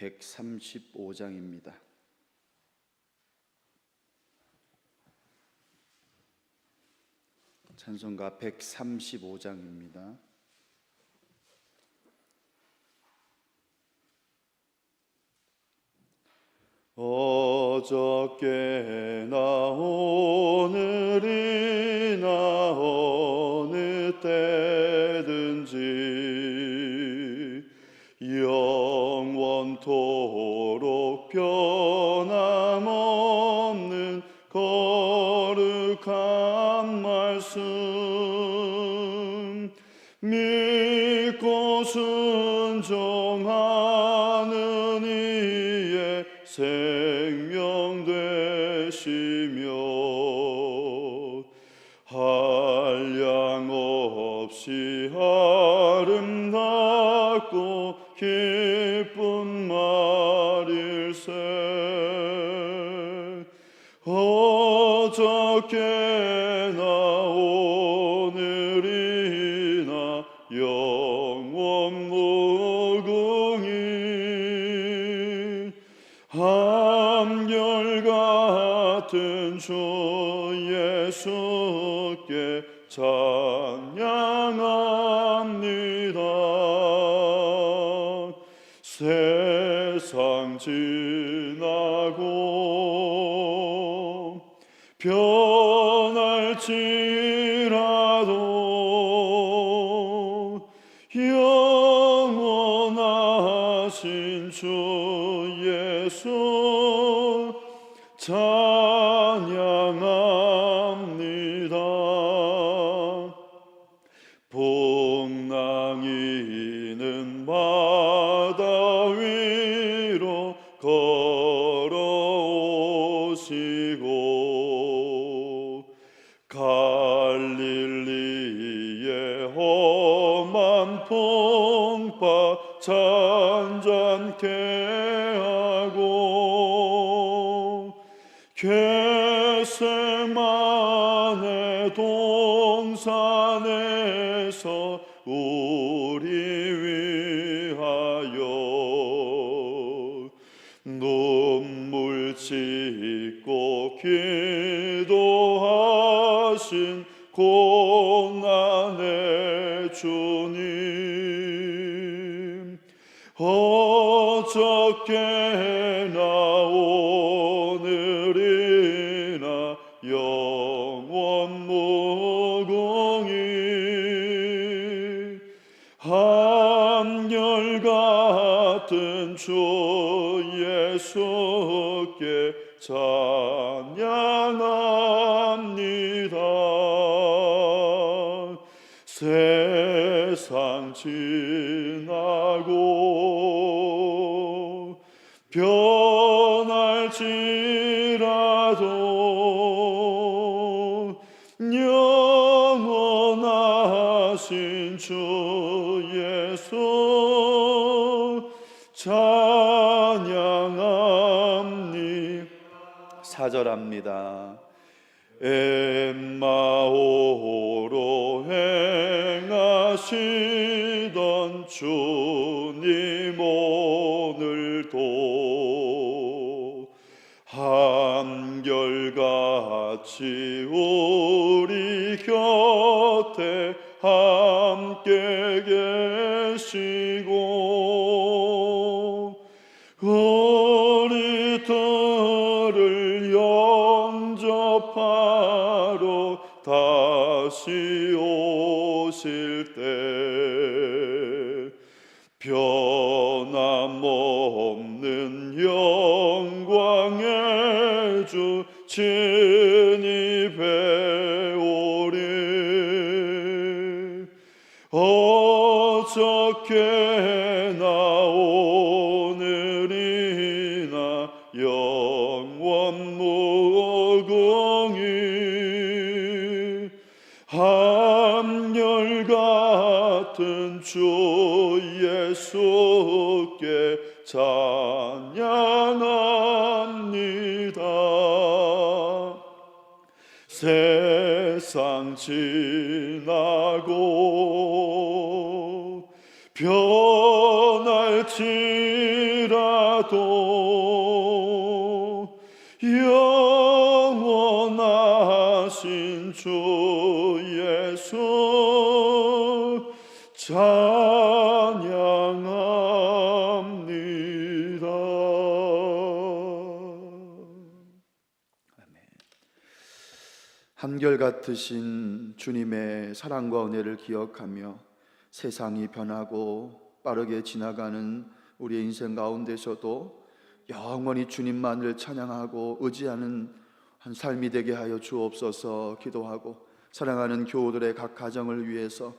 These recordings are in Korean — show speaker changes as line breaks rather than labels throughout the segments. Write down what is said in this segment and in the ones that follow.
135장입니다. 찬송가 135장입니다. 어저께나 오 변함없는 거룩한 말씀. 믿고 순종하는 이의 생명 되시며 한량 없이 아름답고 기 어저께나 오늘이나 영원 무궁이 한결같은 주 예수께 찬양합 찬양합니다. 복랑이는 바다 위로 걸어오시고 갈릴리의 험한 풍파 잔잔케 눈물 짓고 기 찬양합니다. 세상 지나고 변할지라도 영원하신 주 예수 찬양합니 사절합니다. 엠마오로 행하시던 주님 오늘도 한결같이 우리 곁에 함께 오실 때 변함없는 영광의 주 진입해 오리. 어저께 찬양합니다. 세상 지나고 변할지라도 영원하신 주 예수
같으신 주님의 사랑과 은혜를 기억하며 세상이 변하고 빠르게 지나가는 우리의 인생 가운데서도 영원히 주님만을 찬양하고 의지하는 한 삶이 되게 하여 주옵소서 기도하고 사랑하는 교우들의 각 가정을 위해서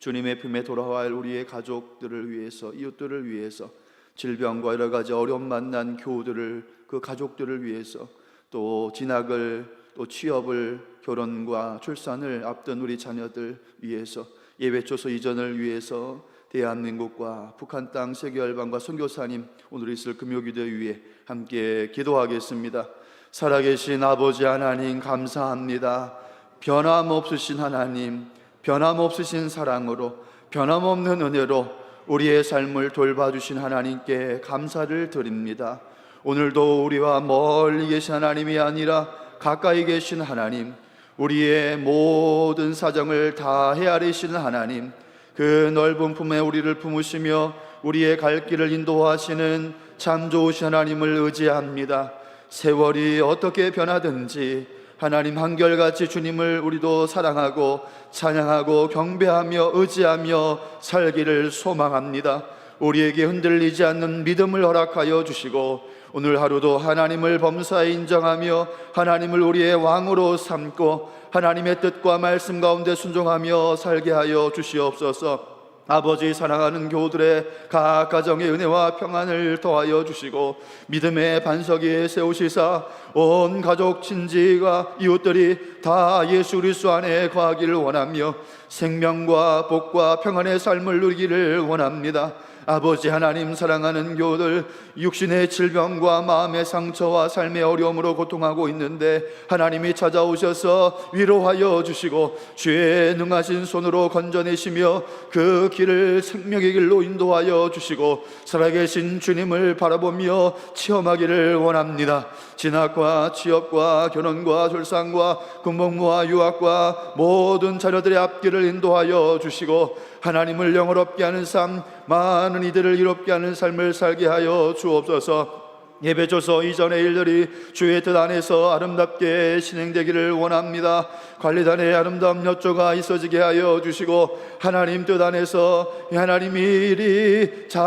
주님의 품에 돌아와 할 우리의 가족들을 위해서 이웃들을 위해서 질병과 여러 가지 어려움 만난 교우들을 그 가족들을 위해서 또 진학을 또 취업을 결혼과 출산을 앞둔 우리 자녀들 위해서 예배초소 이전을 위해서 대한민국과 북한 땅 세계 열방과 선교사님 오늘 있을 금요기도 위에 함께 기도하겠습니다. 살아계신 아버지 하나님 감사합니다. 변함없으신 하나님, 변함없으신 사랑으로 변함없는 은혜로 우리의 삶을 돌봐주신 하나님께 감사를 드립니다. 오늘도 우리와 멀리 계신 하나님이 아니라 가까이 계신 하나님, 우리의 모든 사정을 다 헤아리시는 하나님, 그 넓은 품에 우리를 품으시며 우리의 갈 길을 인도하시는 참 좋으신 하나님을 의지합니다. 세월이 어떻게 변하든지 하나님 한결같이 주님을 우리도 사랑하고 찬양하고 경배하며 의지하며 살기를 소망합니다. 우리에게 흔들리지 않는 믿음을 허락하여 주시고 오늘 하루도 하나님을 범사에 인정하며 하나님을 우리의 왕으로 삼고 하나님의 뜻과 말씀 가운데 순종하며 살게 하여 주시옵소서. 아버지 사랑하는 교우들의 각 가정의 은혜와 평안을 더하여 주시고 믿음의 반석 위에 세우시사 온 가족 친지가 이웃들이 다 예수 그리스도 안에 거하기를 원하며 생명과 복과 평안의 삶을 누리기를 원합니다. 아버지 하나님 사랑하는 교우들 육신의 질병과 마음의 상처와 삶의 어려움으로 고통하고 있는데 하나님이 찾아오셔서 위로하여 주시고 주의 능하신 손으로 건져내시며 그 길을 생명의 길로 인도하여 주시고 살아계신 주님을 바라보며 체험하기를 원합니다. 진학과 취업과 결혼과 출산과 군복무와 유학과 모든 자녀들의 앞길을 인도하여 주시고 하나님을 영어롭게 하는 삶 많은 이들을 이롭게 하는 삶을 살게 하여 주옵소서. 예배조서 이전의 일들이 주의 뜻 안에서 아름답게 진행되기를 원합니다. 관리단의 아름다운 협조가 있어지게 하여 주시고 하나님 뜻 안에서 하나님 일이 잘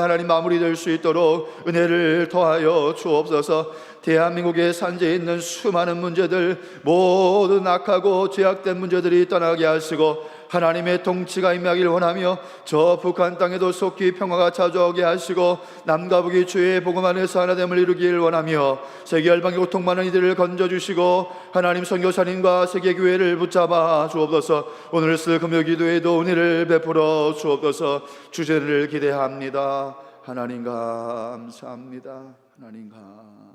하나님 마무리될 수 있도록 은혜를 더하여 주옵소서. 대한민국의 산재에 있는 수많은 문제들 모든 악하고 죄악된 문제들이 떠나게 하시고 하나님의 통치가 임하기를 원하며 저 북한 땅에도 속히 평화가 찾아오게 하시고 남과 북이 주의 복음 안에서 하나됨을 이루길 원하며 세계 열방의 고통 많은 이들을 건져주시고 하나님 선교사님과 세계 교회를 붙잡아 주옵소서. 오늘 쓸 금요 기도에도 은혜를 베풀어 주옵소서. 주제를 기대합니다. 하나님 감사합니다. 하나님 감사합니다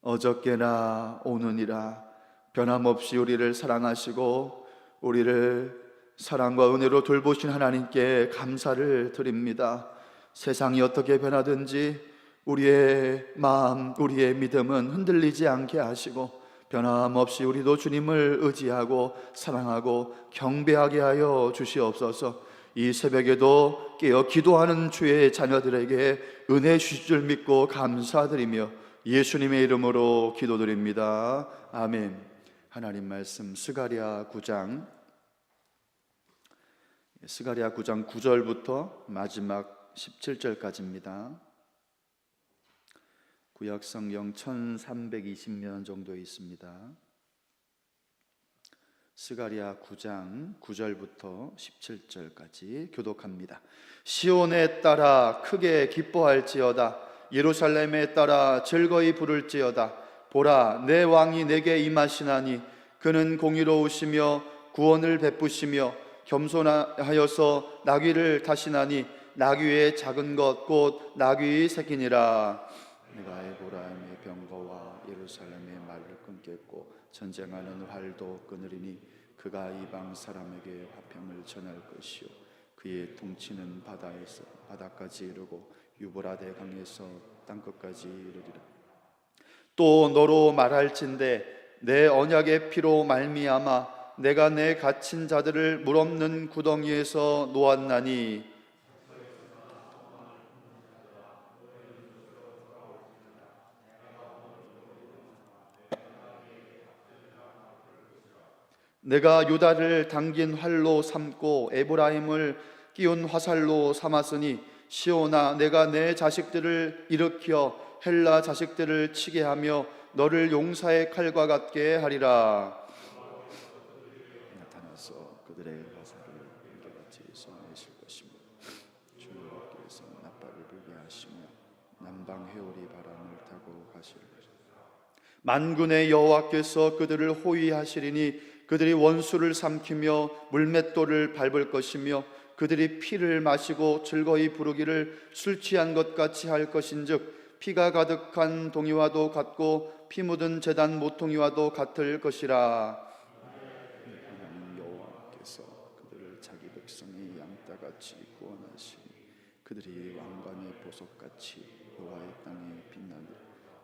어저께나 오늘이라 변함없이 우리를 사랑하시고 우리를 사랑과 은혜로 돌보신 하나님께 감사를 드립니다. 세상이 어떻게 변하든지 우리의 마음, 우리의 믿음은 흔들리지 않게 하시고 변함없이 우리도 주님을 의지하고 사랑하고 경배하게 하여 주시옵소서. 이 새벽에도 깨어 기도하는 주의 자녀들에게 은혜 주실 줄 믿고 감사드리며 예수님의 이름으로 기도드립니다. 아멘. 하나님 말씀 스가랴 9장 스가랴 9장 9절부터 마지막 17절까지입니다. 구약 성경 1320년 정도 있습니다. 스가랴 9장 9절부터 17절까지 교독합니다. 시온에 따라 크게 기뻐할지어다. 예루살렘에 따라 즐거이 부를지어다. 보라 내 왕이 내게 임하시나니 그는 공의로우시며 구원을 베푸시며 겸손하여서 나귀를 타시나니 나귀의 작은 것 곧 나귀의 새끼니라. 내가 에보라임의 병거와 예루살렘의 말을 끊겠고 전쟁하는 활도 끊으리니 그가 이방 사람에게 화평을 전할 것이요. 그의 통치는 바다에서 바다까지 이르고 유보라데 강에서 땅 끝까지 이르리라. 또 너로 말할진대 내 언약의 피로 말미암아 내가 내 갇힌 자들을 물 없는 구덩이에서 놓았나니 내가 유다를 당긴 활로 삼고 에브라임을 끼운 화살로 삼았으니 시온아 내가 내 자식들을 일으켜 헬라 자식들을 치게 하며 너를 용사의 칼과 같게 하리라. 나타나서 그들의 화살을 한결같이 쏘내실 것이며 주께서 나팔을 불게 하시며 남방 회오리 바람을 타고 가실 것이다. 만군의 여호와께서 그들을 호위하시리니 그들이 원수를 삼키며 물맷돌을 밟을 것이며 그들이 피를 마시고 즐거이 부르기를 술 취한 것 같이 할 것인즉 피가 가득한 동이와도 같고 피 묻은 재단 모퉁이와도 같을 것이라 여호와께서 그들을 자기 백성의 양떼같이 구원하시니 그들이 왕관의 보석같이 여호와의 땅에 빛나니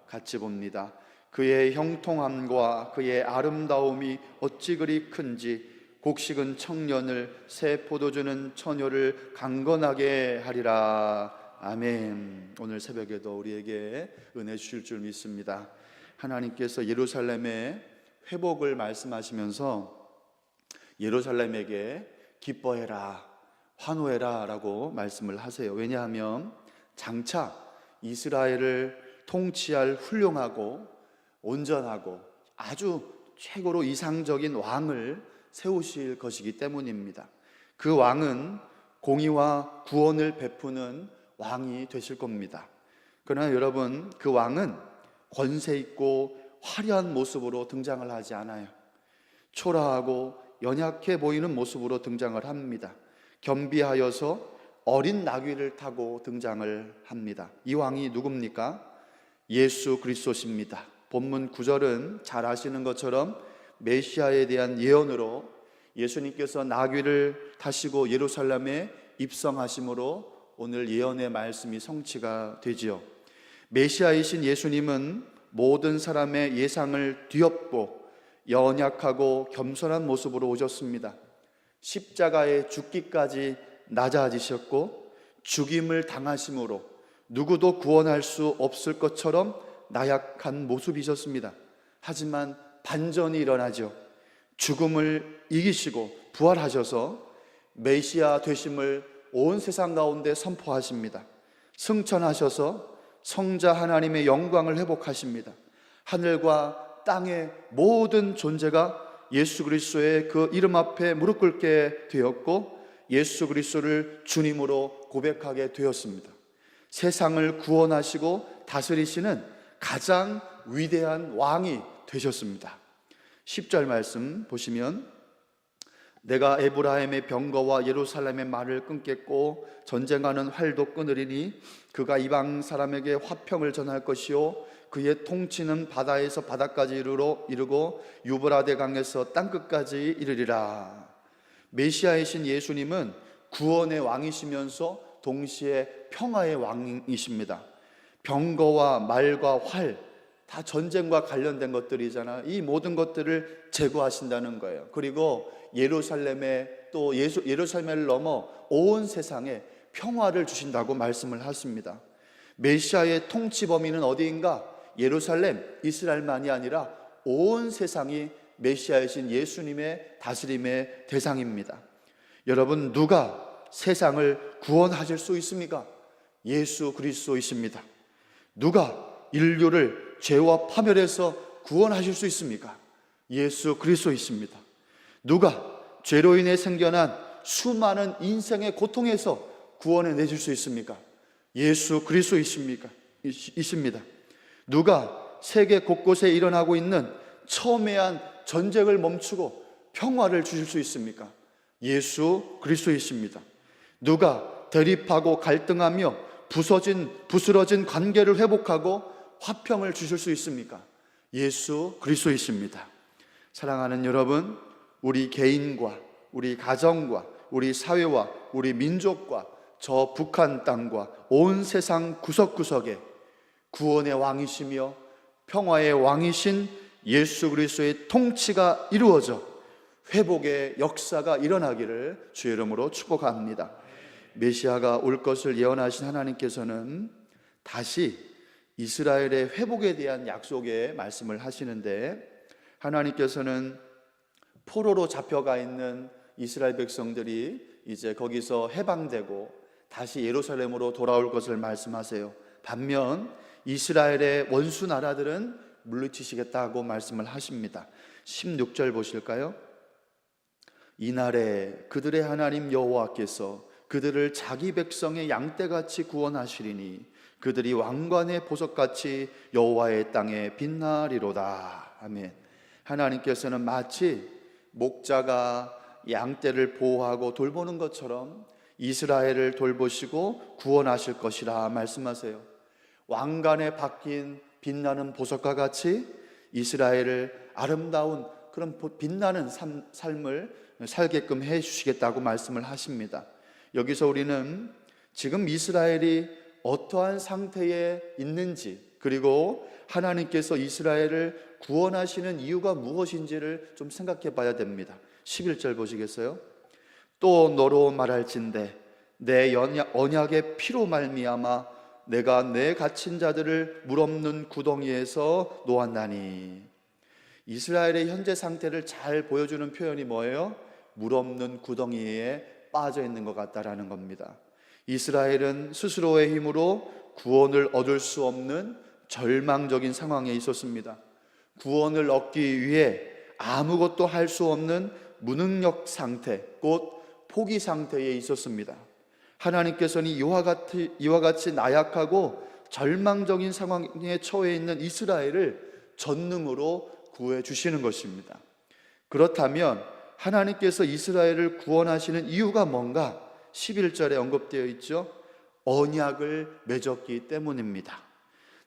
같이 봅니다. 그의 형통함과 그의 아름다움이 어찌 그리 큰지 곡식은 청년을 새 포도주는 처녀를 강건하게 하리라. 아멘. 오늘 새벽에도 우리에게 은혜 주실 줄 믿습니다. 하나님께서 예루살렘의 회복을 말씀하시면서 예루살렘에게 기뻐해라, 환호해라 라고 말씀을 하세요. 왜냐하면 장차 이스라엘을 통치할 훌륭하고 온전하고 아주 최고로 이상적인 왕을 세우실 것이기 때문입니다. 그 왕은 공의와 구원을 베푸는 왕이 되실 겁니다. 그러나 여러분, 그 왕은 권세 있고 화려한 모습으로 등장을 하지 않아요. 초라하고 연약해 보이는 모습으로 등장을 합니다. 겸비하여서 어린 나귀를 타고 등장을 합니다. 이 왕이 누굽니까? 예수 그리스도십니다. 본문 9절은 잘 아시는 것처럼 메시아에 대한 예언으로 예수님께서 나귀를 타시고 예루살렘에 입성하심으로 오늘 예언의 말씀이 성취가 되지요. 메시아이신 예수님은 모든 사람의 예상을 뒤엎고 연약하고 겸손한 모습으로 오셨습니다. 십자가에 죽기까지 낮아지셨고 죽임을 당하심으로 누구도 구원할 수 없을 것처럼 나약한 모습이셨습니다. 하지만 반전이 일어나죠. 죽음을 이기시고 부활하셔서 메시아 되심을 온 세상 가운데 선포하십니다. 승천하셔서 성자 하나님의 영광을 회복하십니다. 하늘과 땅의 모든 존재가 예수 그리스도의 그 이름 앞에 무릎 꿇게 되었고 예수 그리스도를 주님으로 고백하게 되었습니다. 세상을 구원하시고 다스리시는 가장 위대한 왕이 되셨습니다. 10절 말씀 보시면 내가 에브라임의 병거와 예루살렘의 말을 끊겠고 전쟁하는 활도 끊으리니 그가 이방 사람에게 화평을 전할 것이요 그의 통치는 바다에서 바다까지 이르러 이르고 유브라데 강에서 땅 끝까지 이르리라. 메시아이신 예수님은 구원의 왕이시면서 동시에 평화의 왕이십니다. 병거와 말과 활, 다 전쟁과 관련된 것들이잖아. 이 모든 것들을 제거하신다는 거예요. 그리고 예루살렘에 또 예수, 예루살렘을 넘어 온 세상에 평화를 주신다고 말씀을 하십니다. 메시아의 통치 범위는 어디인가? 예루살렘, 이스라엘만이 아니라 온 세상이 메시아이신 예수님의 다스림의 대상입니다. 여러분 누가 세상을 구원하실 수 있습니까? 예수 그리스도이십니다. 누가 인류를 죄와 파멸에서 구원하실 수 있습니까? 예수 그리스도이십니다. 누가 죄로 인해 생겨난 수많은 인생의 고통에서 구원해 내줄 수 있습니까? 예수 그리스도이십니까? 이십니다. 누가 세계 곳곳에 일어나고 있는 첨예한 전쟁을 멈추고 평화를 주실 수 있습니까? 예수 그리스도이십니다. 누가 대립하고 갈등하며 부서진 부스러진 관계를 회복하고 화평을 주실 수 있습니까? 예수 그리스도이십니다. 사랑하는 여러분, 우리 개인과 우리 가정과 우리 사회와 우리 민족과 저 북한 땅과 온 세상 구석구석에 구원의 왕이시며 평화의 왕이신 예수 그리스도의 통치가 이루어져 회복의 역사가 일어나기를 주의 이름으로 축복합니다. 메시아가 올 것을 예언하신 하나님께서는 다시 이스라엘의 회복에 대한 약속의 말씀을 하시는데 하나님께서는 포로로 잡혀가 있는 이스라엘 백성들이 이제 거기서 해방되고 다시 예루살렘으로 돌아올 것을 말씀하세요. 반면 이스라엘의 원수 나라들은 물리치시겠다고 말씀을 하십니다. 16절 보실까요? 이날에 그들의 하나님 여호와께서 그들을 자기 백성의 양떼같이 구원하시리니 그들이 왕관의 보석같이 여호와의 땅에 빛나리로다. 아멘. 하나님께서는 마치 목자가 양떼를 보호하고 돌보는 것처럼 이스라엘을 돌보시고 구원하실 것이라 말씀하세요. 왕관에 박힌 빛나는 보석과 같이 이스라엘을 아름다운 그런 보- 빛나는 삶, 삶을 살게끔 해 주시겠다고 말씀을 하십니다. 여기서 우리는 지금 이스라엘이 어떠한 상태에 있는지 그리고 하나님께서 이스라엘을 구원하시는 이유가 무엇인지를 좀 생각해 봐야 됩니다. 11절 보시겠어요? 또 너로 말할진대 내 언약의 피로 말미암아 내가 내 갇힌 자들을 물 없는 구덩이에서 놓았나니 이스라엘의 현재 상태를 잘 보여주는 표현이 뭐예요? 물 없는 구덩이에 빠져 있는 것 같다라는 겁니다. 이스라엘은 스스로의 힘으로 구원을 얻을 수 없는 절망적인 상황에 있었습니다. 구원을 얻기 위해 아무것도 할 수 없는 무능력 상태, 곧 포기 상태에 있었습니다. 하나님께서는 이와 같이, 이와 같이 나약하고 절망적인 상황에 처해 있는 이스라엘을 전능으로 구해 주시는 것입니다. 그렇다면 하나님께서 이스라엘을 구원하시는 이유가 뭔가 11절에 언급되어 있죠. 언약을 맺었기 때문입니다.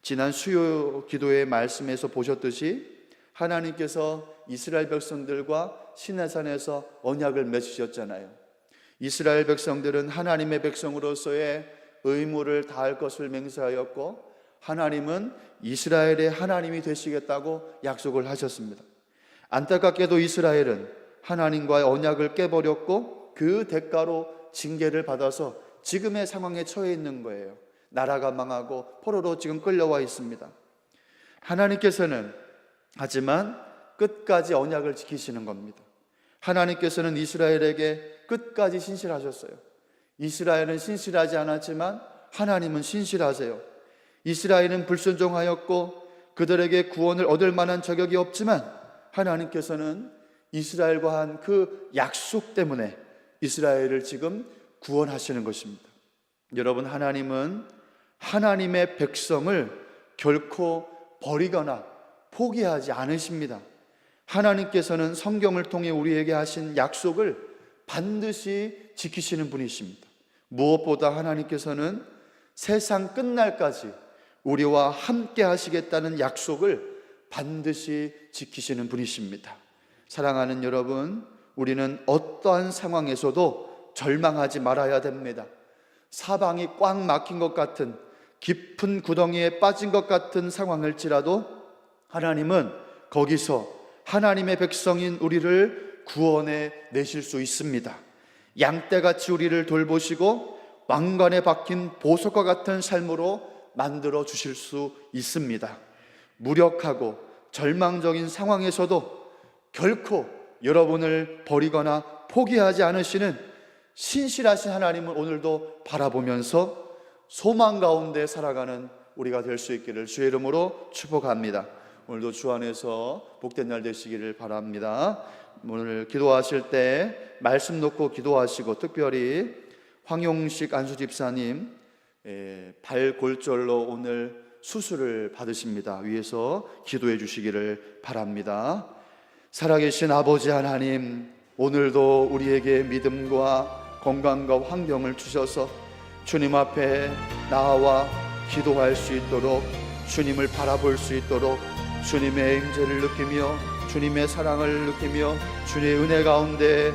지난 수요 기도의 말씀에서 보셨듯이 하나님께서 이스라엘 백성들과 시내산에서 언약을 맺으셨잖아요. 이스라엘 백성들은 하나님의 백성으로서의 의무를 다할 것을 맹세하였고 하나님은 이스라엘의 하나님이 되시겠다고 약속을 하셨습니다. 안타깝게도 이스라엘은 하나님과의 언약을 깨버렸고 그 대가로 징계를 받아서 지금의 상황에 처해 있는 거예요. 나라가 망하고 포로로 지금 끌려와 있습니다. 하나님께서는 하지만 끝까지 언약을 지키시는 겁니다. 하나님께서는 이스라엘에게 끝까지 신실하셨어요. 이스라엘은 신실하지 않았지만 하나님은 신실하세요. 이스라엘은 불순종하였고 그들에게 구원을 얻을 만한 자격이 없지만 하나님께서는 이스라엘과 한 그 약속 때문에 이스라엘을 지금 구원하시는 것입니다. 여러분, 하나님은 하나님의 백성을 결코 버리거나 포기하지 않으십니다. 하나님께서는 성경을 통해 우리에게 하신 약속을 반드시 지키시는 분이십니다. 무엇보다 하나님께서는 세상 끝날까지 우리와 함께 하시겠다는 약속을 반드시 지키시는 분이십니다. 사랑하는 여러분, 우리는 어떠한 상황에서도 절망하지 말아야 됩니다. 사방이 꽉 막힌 것 같은 깊은 구덩이에 빠진 것 같은 상황일지라도 하나님은 거기서 하나님의 백성인 우리를 구원해 내실 수 있습니다. 양떼같이 우리를 돌보시고 왕관에 박힌 보석과 같은 삶으로 만들어 주실 수 있습니다. 무력하고 절망적인 상황에서도 결코 여러분을 버리거나 포기하지 않으시는 신실하신 하나님을 오늘도 바라보면서 소망 가운데 살아가는 우리가 될 수 있기를 주의 이름으로 축복합니다. 오늘도 주 안에서 복된 날 되시기를 바랍니다. 오늘 기도하실 때 말씀 놓고 기도하시고 특별히 황용식 안수 집사님 예, 발골절로 오늘 수술을 받으십니다. 위에서 기도해 주시기를 바랍니다. 살아계신 아버지 하나님, 오늘도 우리에게 믿음과 건강과 환경을 주셔서 주님 앞에 나와 기도할 수 있도록 주님을 바라볼 수 있도록 주님의 임재를 느끼며 주님의 사랑을 느끼며 주님의 은혜 가운데